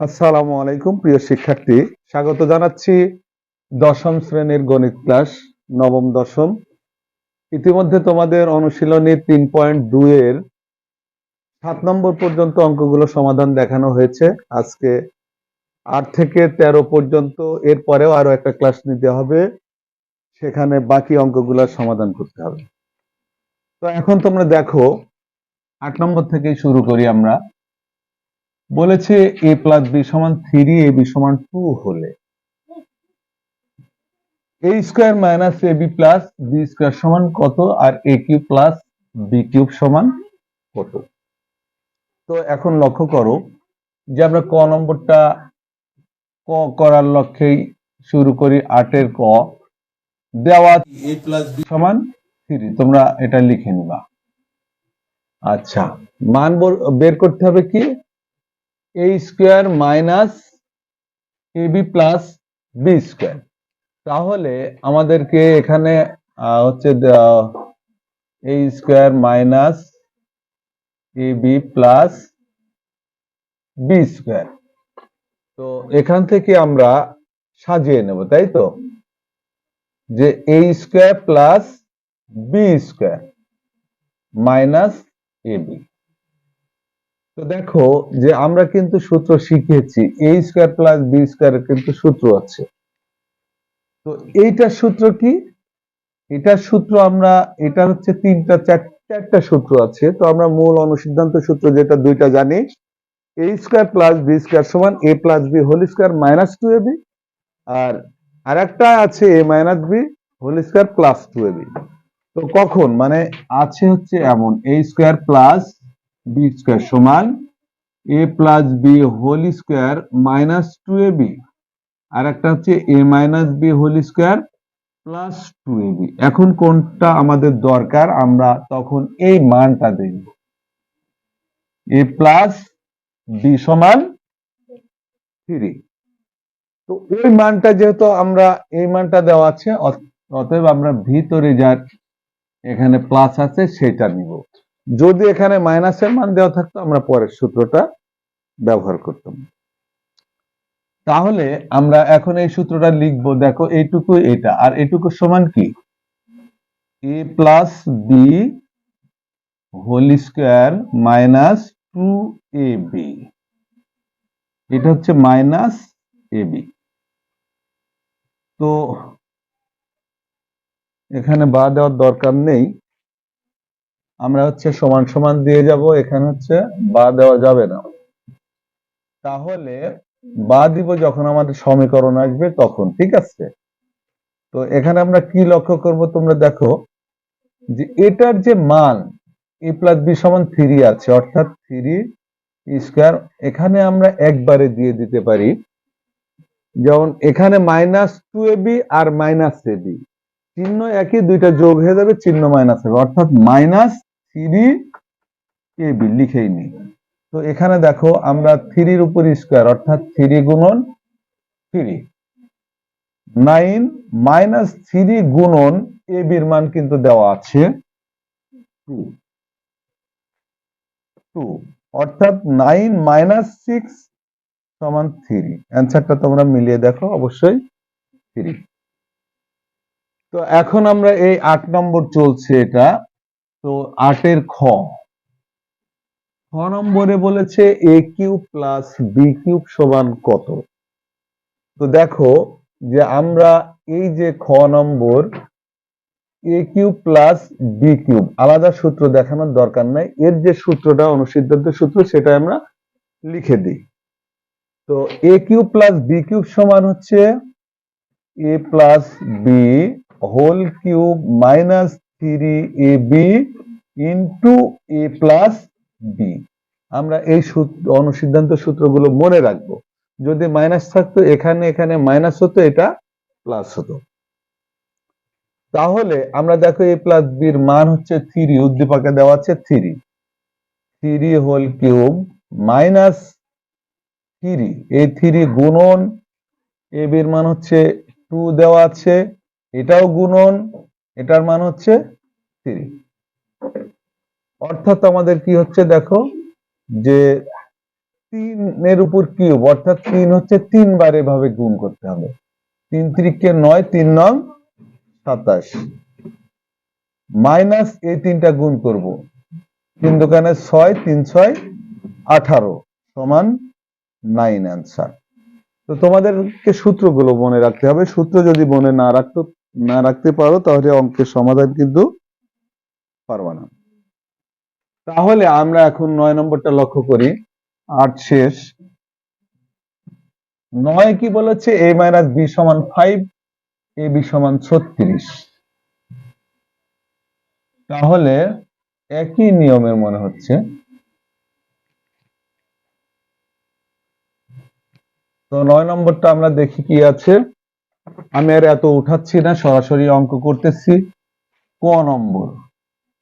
আসসালামু আলাইকুম, প্রিয় শিক্ষার্থী। স্বাগত জানাচ্ছি দশম শ্রেণির গণিত ক্লাস, নবম, দশম। ইতিমধ্যে তোমাদের অনুশীলনী তিন পয়েন্ট দুইয়ের সাত নম্বর পর্যন্ত অঙ্কগুলো সমাধান দেখানো হয়েছে। আজকে আট থেকে তেরো পর্যন্ত, এরপরেও আরও একটা ক্লাস নিতে হবে। সেখানে বাকি অঙ্কগুলোর সমাধান করতে হবে। তো এখন তোমরা দেখো, আট নম্বর থেকেই শুরু করি আমরা। বলেছে এ প্লাস বি সমান থ্রি এ বি সমান টু হলে। A square minus A B plus B square সমান কত? আর A cube plus B cube সমান কত? তো এখন লক্ষ্য করো যে আমরা ক নম্বরটা ক করার লক্ষ্যেই শুরু করি আটের ক। দেওয়া এ প্লাস বি সমান থ্রি তোমরা এটা লিখে নিবা। আচ্ছা মান বর- করতে হবে কি? A square minus A B plus B square তাহলে আমাদেরকে এখানে হচ্ছে A square minus A B plus B square তো এখান থেকে আমরা সাজিয়ে নেব, তাই তো? যে A square plus B square minus A B তো দেখো যে আমরা কিন্তু সূত্র শিখেছি A square plus B square কিন্তু সূত্র আছে। তো এইটার সূত্র কি? এটার সূত্র আমরা, এটা হচ্ছে তিনটা, চার- চারটা সূত্র আছে। তো আমরা মূল অনুসিদ্ধান্ত সূত্র যেটা, দুইটা জানি। A square plus B square সমান A plus B whole square minus two A B আর আরেকটা আছে A minus B whole square plus two A B তো কখন? মানে আছে হচ্ছে এমন A square plus B square সমান A plus B whole square minus two A B আর একটা হচ্ছে A minus B whole square plus two A B এখন কোনটা আমাদের দরকার, আমরা তখন এই মানটা দেখব। এ প্লাস বি সমান থ্রি তো ওই মানটা যেহেতু আমরা, এই মানটা দেওয়া আছে, অতএব আমরা ভিতরে যার এখানে প্লাস আছে সেটা নিব। যদি এখানে মাইনাসের মান দেওয়া থাকতো, আমরা পরের সূত্রটা ব্যবহার করতাম। তাহলে আমরা এখন এই সূত্রটা লিখব, দেখো এইটুকু এটা, আর এটুকু সমান কি? A plus B whole square minus two A B এটা হচ্ছে মাইনাস এ বি তো এখানে বা দেওয়ার দরকার নেই। আমরা হচ্ছে সমান সমান দিয়ে যাব, এখানে হচ্ছে বা দেওয়া যাবে না। তাহলে বা দিব যখন আমাদের সমীকরণ আসবে তখন, ঠিক আছে? তো এখানে আমরা কি লক্ষ্য করব তোমরা দেখো, যে এটার যে মান এ প্লাস বি সমান থ্রি আছে, অর্থাৎ থ্রি স্কোয়ার এখানে আমরা একবারে দিয়ে দিতে পারি। যেমন এখানে মাইনাস টু এ বি আর মাইনাস এ বি চিহ্ন একই, দুইটা যোগ হয়ে যাবে, চিহ্ন মাইনাস হবে। অর্থাৎ মাইনাস থ্রি এ বি লিখেই নি। তো এখানে দেখো আমরা থ্রির উপর স্কোয়ার অর্থাৎ থ্রি গুণন থ্রি নাইন মাইনাস থ্রি গুণন এ বির মান কিন্তু দেওয়া আছে টু টু অর্থাৎ নাইন মাইনাস সিক্স সমান থ্রি অ্যান্সারটা তোমরা মিলিয়ে দেখো, অবশ্যই থ্রি তো এখন আমরা এই আট নম্বর চলছে এটা। তো আটের খ। খ নম্বরে বলেছে A cube plus B cube সমান কত? তো দেখো যে আমরা এই যে খ নম্বর A cube plus B cube আলাদা সূত্র দেখানোর দরকার নাই। এর যে সূত্রটা, অনুসিদ্ধান্ত সূত্র, সেটা আমরা লিখে দিই। তো A cube plus B cube সমান হচ্ছে A plus B whole cube minus three A B into A plus B আমরা এই অনুসিদ্ধান্ত সূত্রগুলো মনে রাখব। যদি মাইনাস থাকতো, এখানে এখানে মাইনাস হতো, এটা প্লাস হতো। তাহলে আমরা দেখো এ প্লাস বির মান হচ্ছে থ্রি উদ্দীপকে দেওয়া আছে three three whole cube minus three এই থ্রি গুণন এ বির মান হচ্ছে টু দেওয়া আছে, এটাও গুণন এটার মান হচ্ছে থ্রি অর্থাৎ আমাদের কি হচ্ছে দেখো, যে তিনের উপর কিউব, অর্থাৎ তিন হচ্ছে তিনবার এভাবে গুণ করতে হবে। তিন ত্রিকে নয়, তিন নং সাতাশ। মাইনাস এই তিনটা গুণ করব। তিন দোকানে ছয়, তিন ছয়, আঠারো সমান নাইন অ্যান্সার তো তোমাদেরকে সূত্রগুলো মনে রাখতে হবে। সূত্র যদি মনে না রাখতে না রাখতে পারো, তাহলে অঙ্কের সমাধান কিন্তু পারবা না। তাহলে আমরা এখন নয় নম্বরটা লক্ষ্য করি, আট শেষ। নয় কি বলেছে? এ মাইনাস বি সমান ফাইভ, এ বি সমান ছত্রিশ। তাহলে একই নিয়মের মনে হচ্ছে। তো নয় নম্বরটা আমরা দেখি কি আছে? আমি আর এত উঠাচ্ছি না, সরাসরি অঙ্ক করতেছি। ক নম্বর।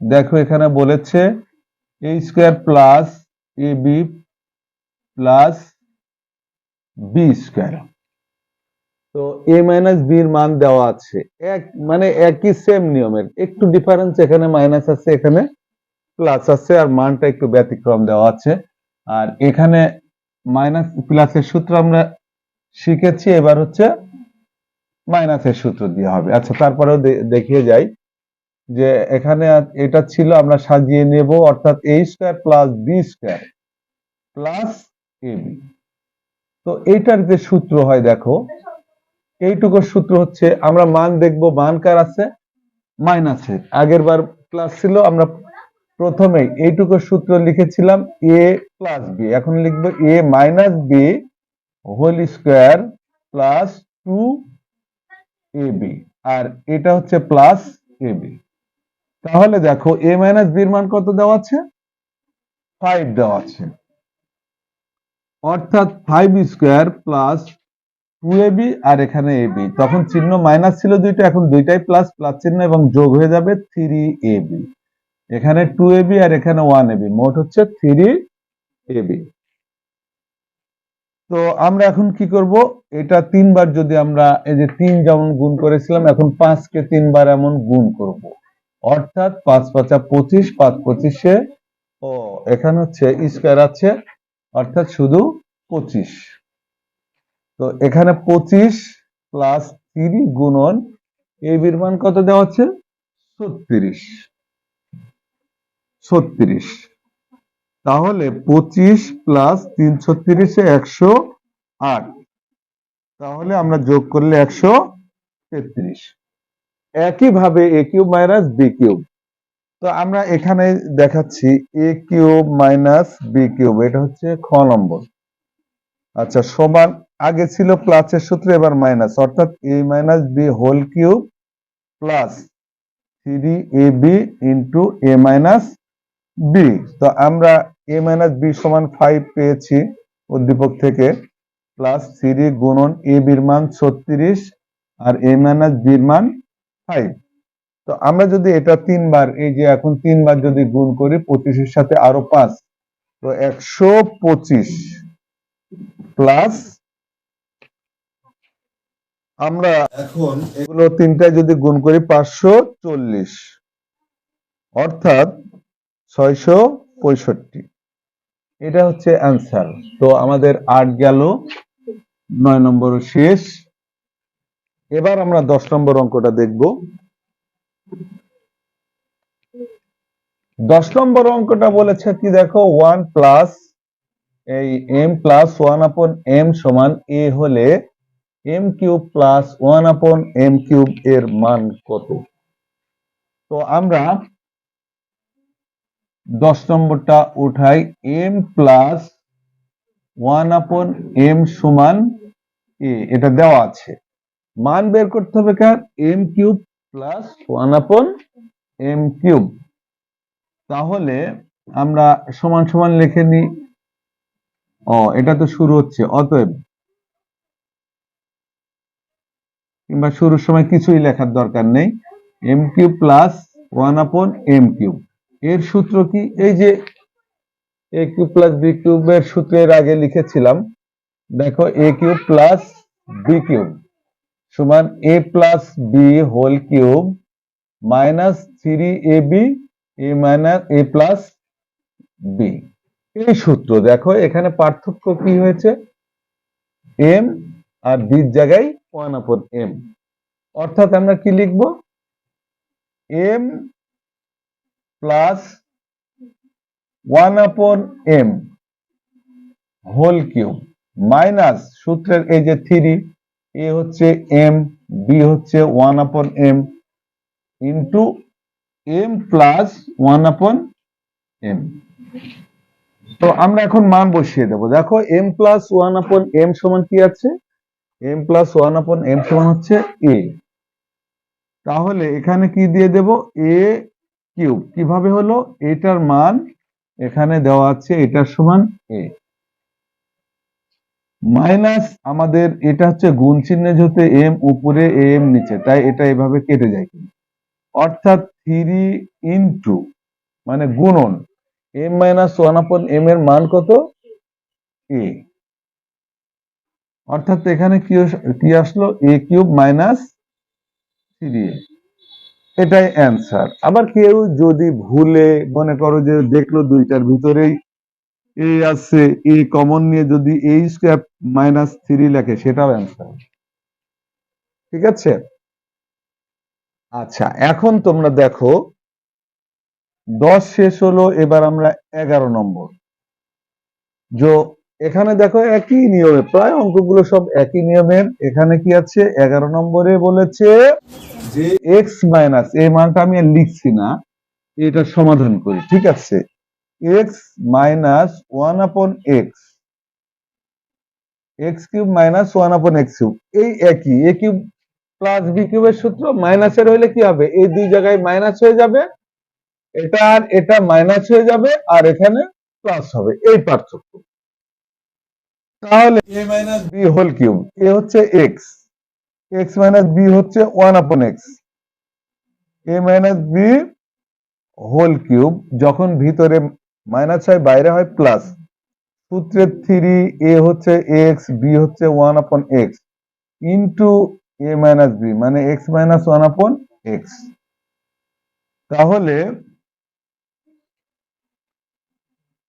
দেখো এখানে বলেছে A square plus A B plus B square তো এ মাইনাস বির মান দেওয়া আছে। এক মানে একই সেম নিয়মের। একটু ডিফারেন্স এখানে মাইনাস আছে, এখানে প্লাস আছে, আর মানটা একটু ব্যতিক্রম দেওয়া আছে। আর এখানে মাইনাস প্লাসের সূত্র আমরা শিখেছি, এবার হচ্ছে মাইনাসের সূত্র দিয়ে হবে। আচ্ছা তারপরেও দেখিয়ে যাই যে এখানে এটা ছিল আমরা সাজিয়ে নেব, অর্থাৎ A square plus B square plus A B তো এইটার যে সূত্র হয়, দেখো এইটুকুর সূত্র হচ্ছে আমরা মান দেখব, মান কার আছে? মাইনাসের। আগের বার প্লাস ছিল, আমরা প্রথমেই এইটুকুর সূত্র লিখেছিলাম এ প্লাস বি এখন লিখব A minus B whole square plus two A B আর এটা হচ্ছে প্লাস এ বি তাহলে দেখো এ মাইনাস বির মান কত দেওয়া আছে? ফাইভ দেওয়া আছে। অর্থাৎ five square plus two A B আর এখানে এ বি তখন চিহ্ন মাইনাস ছিল দুইটা, এখন দুইটাই প্লাস প্লাস চিহ্ন এবং যোগ হয়ে যাবে থ্রি এ বি এখানে টু এ বি আর এখানে ওয়ান এ বি মোট হচ্ছে থ্রি এ বি তো আমরা এখন কি করব? এটা তিনবার যদি আমরা এই যে তিন যেমন গুণ করেছিলাম, এখন পাঁচকে তিনবার এমন গুণ করব। অর্থাৎ পাঁচ পাঁচা পঁচিশ, পাঁচ পঁচিশে ও, এখানে হচ্ছে স্কোয়ার আছে, অর্থাৎ শুধু পঁচিশ। তো এখানে পঁচিশ প্লাস থ্রি গুণন এই বির মান কত দেওয়া আছে ছত্রিশ। ছত্রিশ। তাহলে পঁচিশ প্লাস তিন ছত্রিশে একশো আট। তাহলে আমরা যোগ করলে একশো তেত্রিশ। একইভাবে A cube minus B cube তো আমরা এখানে দেখাচ্ছি A cube minus B cube এটা হচ্ছে খ নম্বর। আচ্ছা সমান, আগে ছিল প্লাসের সূত্রে, এবার মাইনাস অর্থাৎ A minus B whole cube plus three A B into A minus B তো আমরা এ মাইনাস বি সমান ফাইভ পেয়েছি উদ্দীপক থেকে প্লাস থ্রি গুণন এ বির মান ছত্রিশ আর এ মাইনাস বির মান ফাইভ তো আমরা যদি এটা তিনবার, এই যে এখন তিনবার যদি গুণ করি, পঁচিশের সাথে আরও পাঁচ, তো একশো পঁচিশ প্লাস আমরা এখন এগুলো তিনটায় যদি গুণ করি, পাঁচশো চল্লিশ, অর্থাৎ ছয়শো পঁয়ষট্টি। এটা হচ্ছে অ্যান্সার তো আমাদের আট গেল, নয় নম্বর শেষ। এবার আমরা দশ নম্বর অঙ্কটা দেখব। দশ নম্বর অঙ্কটা বলেছে কি দেখো ওয়ান প্লাস এই এম প্লাস ওয়ান আপন এম সমান এ হলে এম কিউব প্লাস ওয়ান আপন এম কিউব এর মান কত? তো আমরা দশ নম্বরটা উঠাই এম প্লাস ওয়ান আপন এম সমান এ এটা দেওয়া আছে। মান বের করতে হবে কার? এম কিউব প্লাস ওয়ান আপন এম কিউব তাহলে আমরা সমান সমান লিখে নিই ও, এটা তো শুরু হচ্ছে, অতএব কিংবা শুরুর সময় কিছুই লেখার দরকার নেই। এম কিউব প্লাস ওয়ান আপন এম কিউব এর সূত্র কি? এই যে এ কিউব প্লাস বি কিউবের সূত্রের আগে লিখেছিলাম, দেখো A cube plus B cube সমান A plus B whole cube minus three A B A minus A plus B এই সূত্র দেখো, এখানে পার্থক্য কি হয়েছে? এম আর বির জায়গায় ওয়ান আপন এম অর্থাৎ আমরা কি লিখব? এম প্লাস ওয়ান আপন এম হোল কিউব মাইনাস সূত্রের এই যে থ্রি এ হচ্ছে এম বি হচ্ছে ওয়ান আপন M into M plus one আপন এম তো আমরা এখন মান বসিয়ে দেবো। দেখো এম প্লাস ওয়ান আপন এম সমান কি আছে? এম প্লাস ওয়ান আপন এম সমান হচ্ছে এ তাহলে এখানে কি দিয়ে দেব? এ কিউব। কীভাবে হলো? এটার মান এখানে দেওয়া আছে, এটার সমান এ। মাইনাস আমাদের, এটা হচ্ছে গুণ চিহ্নে যেহেতু এম উপরে, এম নিচে, তাই এটা এভাবে কেটে যায় অর্থাৎ থ্রি ইন্টু মানে গুণন, এম মাইনাস ওয়ান আপন এম এর মান কত? এ। অর্থাৎ এখানে কি আসলো? A cube minus three A. এটাই অ্যান্সার আবার কেউ যদি ভুলে মনে করো যে দেখল দুইটার ভিতরেই এ আছে, এ কমন নিয়ে যদি এ স্কোয়ার মাইনাস থ্রি লেখে, সেটাও অ্যান্সার ঠিক আছে? আচ্ছা এখন তোমরা দেখো, দশ শেষ হলো, এবার আমরা এগারো নম্বর। যে এখানে দেখো একই নিয়মে, প্রায় অঙ্কগুলো সব একই নিয়মের এখানে কি আছে? এগারো নম্বরে বলেছে যে এক্স মাইনাস এই মানটা আমি লিখছি না, এটা সমাধান করি, ঠিক আছে? এক্স মাইনাস ওয়ান আপন X X cube minus one আপন এক্স কিউব এই একই এ কিউব প্লাস বি কিউবের সূত্র মাইনাসের হইলে কি হবে? এই দুই জায়গায় মাইনাস হয়ে যাবে, এটা আর এটা মাইনাস হয়ে যাবে, আর এখানে প্লাস হবে, এই পার্থক্য। তাহলে A minus B whole cube A হচ্ছে এক্স এক্স মাইনাস বি হচ্ছে ওয়ান আপন X A minus B whole cube যখন ভিতরে মাইনাস হয়, বাইরে হয় প্লাস সূত্রের থ্রি এ হচ্ছে এক্স বি হচ্ছে ওয়ান আপন X into A minus B মানে এক্স মাইনাস ওয়ান আপন এক্স তাহলে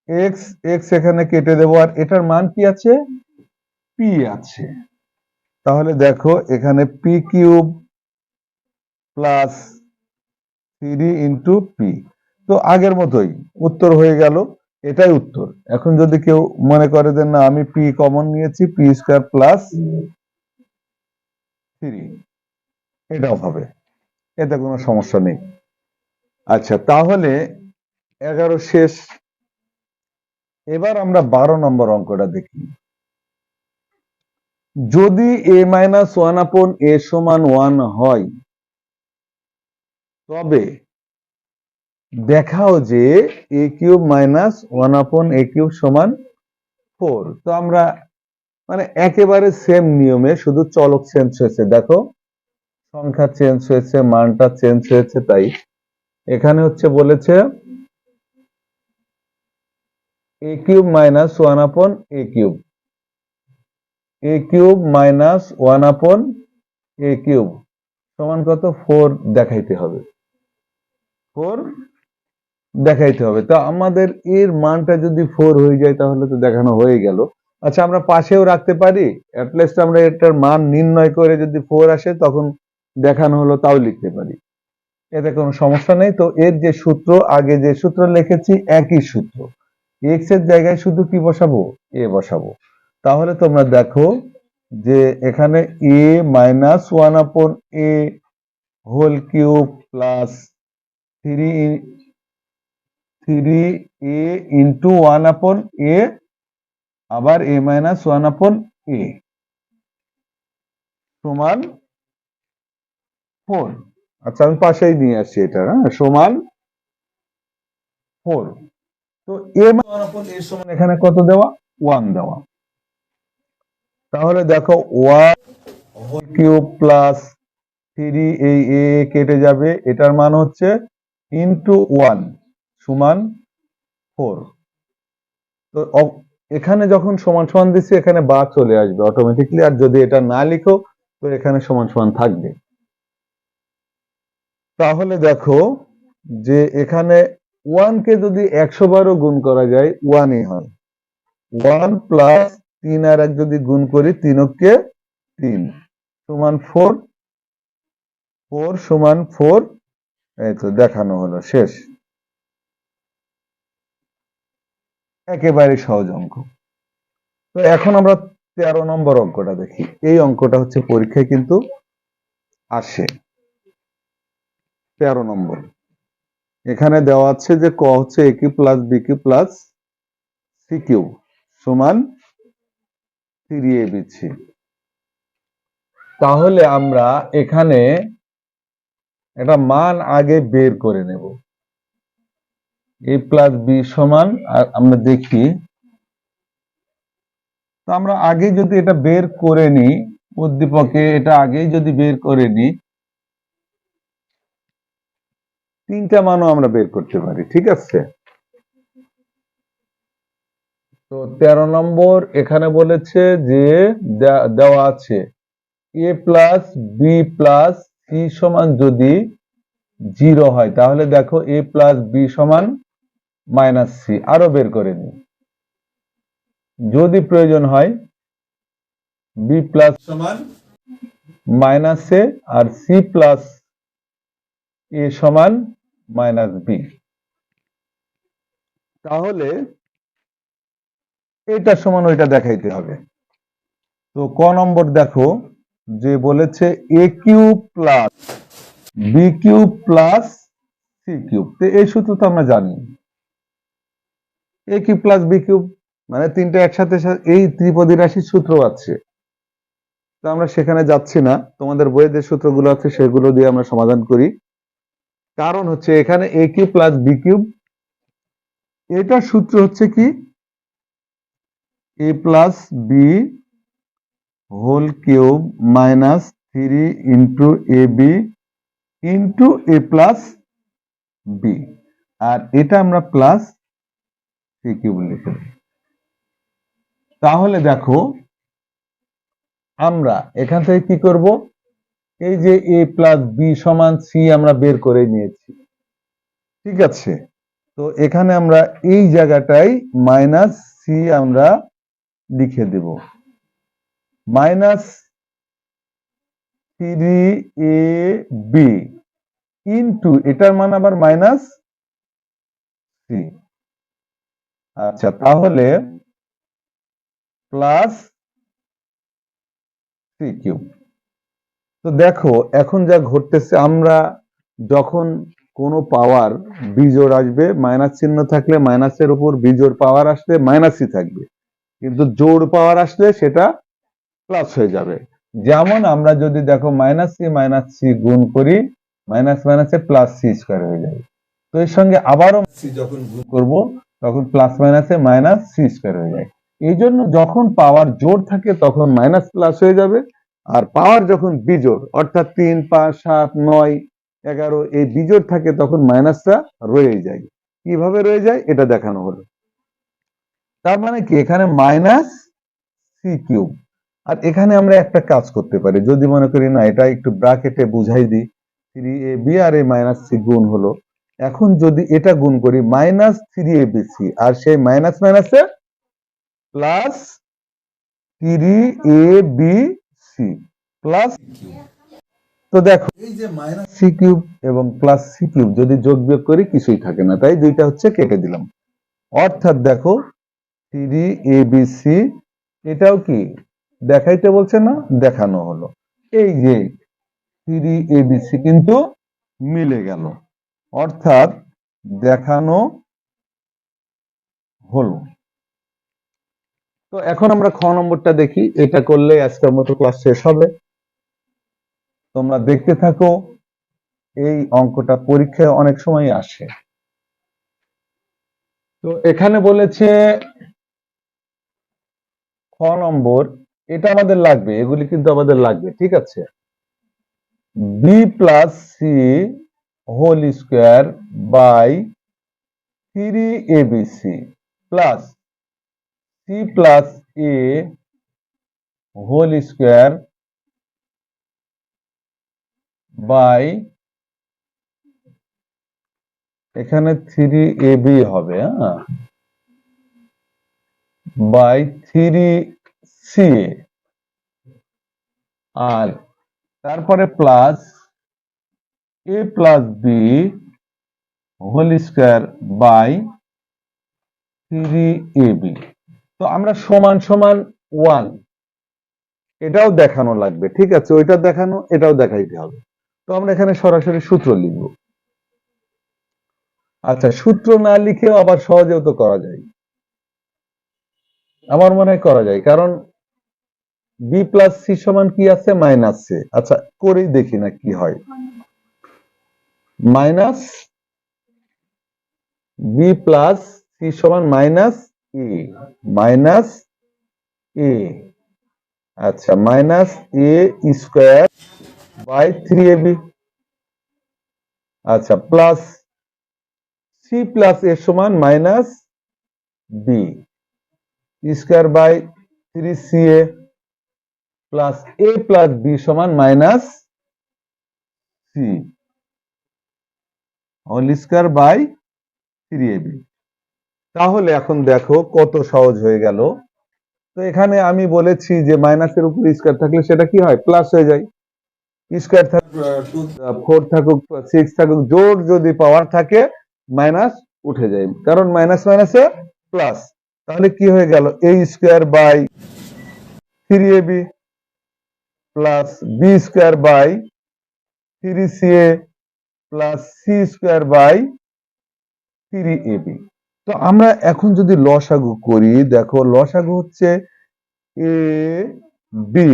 এক্স এক্স এখানে কেটে দেবো, আর এটার মান কি আছে? পি আছে। তাহলে দেখো, এখানে P cube plus three into P তো আগের মতোই, উত্তর হয়ে গেল, এটাই উত্তর। এখন যদি কেউ মনে করে যে না, আমি পি কমন নিয়েছি পি স্কোয়ার প্লাস থ্রি এটাও হবে, এতে কোনো সমস্যা নেই। আচ্ছা তাহলে এগারো শেষ। এবার আমরা বারো নম্বর অঙ্কটা দেখি। যদি এ মাইনাস ওয়ান আপন এ সমান ওয়ান হয়, তবে দেখাও যে এ কিউব মাইনাস ওয়ান আপন এ কিউব সমান ফোর তো আমরা মানে একেবারে সেম নিয়মে শুধু চলক চেঞ্জ হয়েছে। দেখো, সংখ্যা চেঞ্জ হয়েছে, মানটা চেঞ্জ হয়েছে, তাই এখানে হচ্ছে বলেছে এ কিউব মাইনাস ওয়ান আপন A cube A cube minus one আপন এ কিউব সমান কত? ফোর দেখাইতে হবে। ফোর দেখাইতে হবে। তো আমাদের এর মানটা যদি ফোর হয়ে যায়, তাহলে তো দেখানো হয়ে গেল। আচ্ছা আমরা পাশেও রাখতে পারি? অ্যাটলিস্ট আমরা এটার মান নির্ণয় করে যদি ফোর আসে, তখন দেখানো হলো, তাও লিখতে পারি। এতে কোনো সমস্যা নেই। তো এর যে সূত্র, আগে যে সূত্র লিখেছি, একই সূত্র। এক্সের জায়গায় শুধু কি বসাবো? এ বসাবো। তাহলে তোমরা দেখো যে এখানে এ মাইনাস ওয়ান আপন A whole cube plus three three A into one আপন এ আবার এ মাইনাস ওয়ান আপন এ সমান ফোর আচ্ছা আমি পাশেই নিয়ে আসছি এটা হ্যাঁ? সমান ফোর তো এ ওয়ান এ সমান এখানে কত দেওয়া? ওয়ান দেওয়া। তাহলে দেখো, one whole cube plus three এই এ কেটে যাবে। এটার মান হচ্ছে ইন্টু ওয়ান সমান ফোর। তো এখানে যখন সমান সমান দিচ্ছি এখানে বা চলে আসবে অটোমেটিকলি আর যদি এটা না লিখো, তো এখানে সমান সমান থাকবে। তাহলে দেখো যে এখানে ওয়ানকে যদি একশো বারও গুণ করা যায় ওয়ানই হয়। ওয়ান প্লাস তিন আর এক যদি গুণ করি তিনকে তিন। সমান ফোর ফোর সমান ফোর এই তো দেখানো হলো, শেষ। একেবারে সহজ অঙ্ক। তো এখন আমরা তেরো নম্বর অঙ্কটা দেখি। এই অঙ্কটা হচ্ছে পরীক্ষায় কিন্তু আসে। তেরো নম্বর। এখানে দেওয়া আছে যে ক হচ্ছে A cube plus B cube plus C cube সমান থ্রি এ বি সি তাহলে আমরা এখানে একটা মান আগে বের করে নেব। এ প্লাস বি সমান, আর আমরা দেখি, তো আমরা আগে যদি এটা বের করে নিই, উদ্দীপকে এটা আগেই যদি বের করে নিই তিনটা মানও আমরা বের করতে পারি, ঠিক আছে? তো তেরো নম্বর এখানে বলেছে যে দেওয়া আছে, A plus B plus C সমান যদি জিরো হয়, তাহলে দেখো এ প্লাস বি সমান মাইনাস সি, আরও বের করে নিই। যদি প্রয়োজন হয়, বি প্লাস সমান মাইনাস এ আর সি প্লাস এ সমান মাইনাস বি তাহলে এটা সমান ওইটা দেখাইতে হবে। তো ক নম্বর দেখো যে বলেছে A cube plus B cube plus C cube তো এই সূত্র তো আমরা জানি। A cube plus B cube মানে তিনটা একসাথে এই ত্রিপদী রাশির সূত্র আছে। তো আমরা সেখানে যাচ্ছি না। তোমাদের বইয়ে যে সূত্রগুলো আছে সেগুলো দিয়ে আমরা সমাধান করি। কারণ হচ্ছে এখানে A cube plus B cube. এটার সূত্র হচ্ছে কি? A plus B whole cube minus three into A B into A plus B আর এটা আমরা প্লাস সি কিউব লিখে তাহলে দেখো, আমরা এখান থেকে কি করব? এই যে এ প্লাস বি সমান সি আমরা বের করে নিয়েছি। ঠিক আছে? তো এখানে আমরা এই জায়গাটাই মাইনাস সি আমরা লিখে দেব। Minus three A B into এটার মান আবার মাইনাস সি আচ্ছা তাহলে প্লাস সি কিউব তো দেখো, এখন যা ঘটতেছে, আমরা যখন কোনো পাওয়ার বিজোড় আসবে মাইনাস চিহ্ন থাকলে মাইনাসের উপর বিজোড় পাওয়ার আসলে মাইনাসই থাকবে। কিন্তু জোর পাওয়ার আসলে সেটা প্লাস হয়ে যাবে। যেমন আমরা যদি দেখো মাইনাস সি মাইনাস সি গুণ করি মাইনাস মাইনাসে প্লাস সি স্কোয়ার হয়ে যাবে। তো এর সঙ্গে আবারও সি যখন গুণ করব, তখন প্লাস মাইনাসে মাইনাস সি স্কোয়ার হয়ে যায়। এই জন্য যখন পাওয়ার জোর থাকে, তখন মাইনাস প্লাস হয়ে যাবে। আর পাওয়ার যখন বিজোড়, অর্থাৎ তিন, পাঁচ, সাত, নয়, এগারো, এই বিজোড় থাকে তখন মাইনাসটা রয়ে যায়। কীভাবে রয়ে যায়? এটা দেখানো হলো। তার মানে কি? এখানে মাইনাস সি কিউব। আর এখানে আমরা একটা কাজ করতে পারি। যদি মনে করি, না, এটা একটু ব্রাকেটে বুঝাই দিই থ্রি এ বি আর এ মাইনাস সি গুণ হলো। এখন যদি এটা গুণ করি, minus three A B C আর সেই মাইনাস মাইনাসে plus three A B C plus তো দেখো এই যে মাইনাস সি কিউব এবং প্লাস সি কিউব যদি যোগ বিয়োগ করি কিছুই থাকে না। তাই দুইটা হচ্ছে কেটে দিলাম। অর্থাৎ দেখো থ্রি এ বি সি এটাও কি? দেখাইতে বলছে না দেখানো হলো। এই যে থ্রি এ বি সি কিন্তু মিলে গেল। অর্থাৎ দেখানো হলো। তো এখন আমরা খ নম্বরটা দেখি। এটা করলে আজকের মতো ক্লাস শেষ হবে। তোমরা দেখতে থাকো, এই অঙ্কটা পরীক্ষায় অনেক সময় আসে। তো এখানে বলেছে খ নম্বর, এটা আমাদের লাগবে, এগুলি কিন্তু আমাদের লাগবে, ঠিক আছে? B plus C whole square by three A B C plus C plus A whole square by এখানে থ্রি এ বি হবে হ্যাঁ? বাই থ্রি সি আর তারপরে plus A plus B whole square by three A B তো আমরা সমান সমান one এটাও দেখানো লাগবে, ঠিক আছে? ওইটা দেখানো, এটাও দেখাইতে হবে। তো আমরা এখানে সরাসরি সূত্র লিখব। আচ্ছা সূত্র না লিখেও আবার সহজেও তো করা যায়। আমার মনে হয় করা যায়, কারণ বি প্লাস সি সমান কি আছে? মাইনাস সি আচ্ছা করেই দেখি না কি হয়। মাইনাস বি প্লাস সি সমান মাইনাস এ মাইনাস এ আচ্ছা minus A square by three A B আচ্ছা প্লাস সি প্লাস এ সমান minus B square by three C A plus A plus B সমান minus C whole square by three A B তাহলে এখন দেখো কত সহজ হয়ে গেল। তো এখানে আমি বলেছি যে মাইনাসের উপর স্কোয়ার থাকলে সেটা কি হয়? প্লাস হয়ে যায়। স্কোয়ার থাকুক ফোর থাকুক সিক্স থাকুক, জোর যদি পাওয়ার থাকে মাইনাস উঠে যায়। কারণ মাইনাস মাইনাসে প্লাস তাহলে কি হয়ে গেল? A square by three A B plus B square by three C A plus C square by three A B তো আমরা এখন যদি লসাগু করি, দেখো লসাগু হচ্ছে এ বি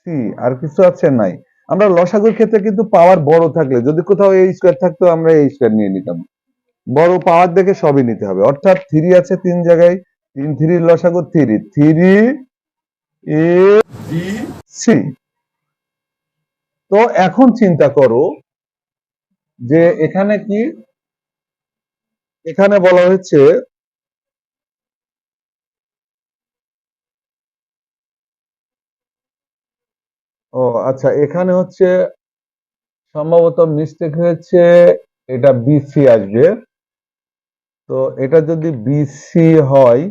সি আর কিছু আছে নাই। আমরা লসাগুর ক্ষেত্রে কিন্তু পাওয়ার বড় থাকলে, যদি কোথাও এই স্কোয়ার থাকতো, আমরা এই স্কোয়ার নিয়ে নিতাম। বড় পাওয়ার দেখে সবই নিতে হবে। অর্থাৎ থ্রি আছে তিন জায়গায়, তিন থ্রি লসাগু three three A B C তো এখন চিন্তা করো যে এখানে কি এখানে বলা হয়েছে, ও আচ্ছা এখানে হচ্ছে সম্ভবত মিস্টেক হয়েছে, এটা বিসি আসবে। তো এটা যদি বিসি হয়,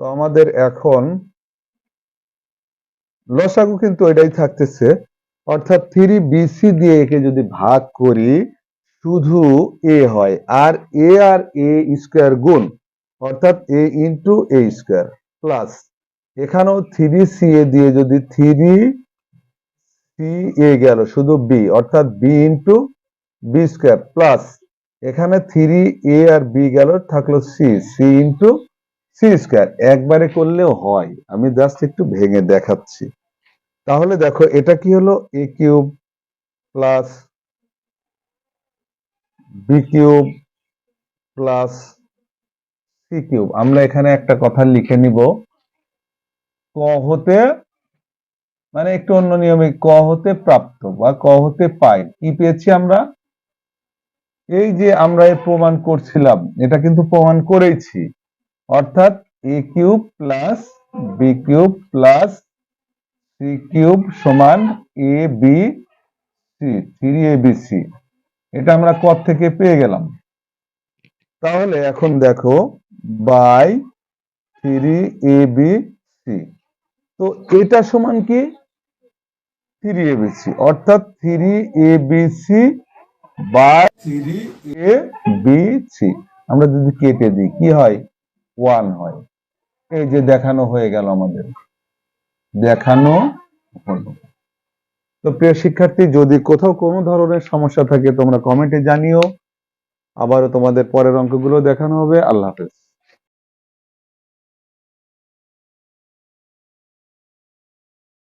তো আমাদের এখন লসাগু কিন্তু এটাই থাকতেছে। অর্থাৎ থ্রি বিসি দিয়ে একে যদি ভাগ করি শুধু এ হয়, আর এ আর এ স্কোয়ার গুণ, অর্থাৎ a into a square plus এখানেও থ্রি সি এ দিয়ে যদি থ্রি সি এ গেল, শুধু বি অর্থাৎ b into b square plus এখানে থ্রি এ আর বি গেল, থাকল c c into c square একবারে করলেও হয়, আমি জাস্ট একটু ভেঙে দেখাচ্ছি। তাহলে দেখো, এটা কি হলো? A cube plus b cube plus c cube আমরা এখানে একটা কথা লিখে নিব। ক হতে মানে একটু অন্য নিয়মে, ক হতে প্রাপ্ত বা ক হতে পাই কি পেয়েছি আমরা? এই যে আমরা প্রমাণ করছিলাম, এটা কিন্তু প্রমাণ করেইছি। অর্থাৎ a cube plus b cube plus c cube সমান a b c three a b c এটা আমরা ক থেকে পেয়ে গেলাম। তাহলে এখন দেখো, by three a b c. তো এটা সমান কি? Three a b c. অর্থাৎ three a b c by three a b c. আমরা যদি কেটে দিই, কি হয়? ওয়ান হয়। এই যে দেখানো হয়ে গেল আমাদের। দেখানো হলো। তো প্রিয় শিক্ষার্থী, যদি কোথাও কোনো ধরনের সমস্যা থাকে, তোমরা কমেন্টে জানিও। আবারও তোমাদের পরের অঙ্কগুলো দেখানো হবে। আল্লাহ হাফেজ।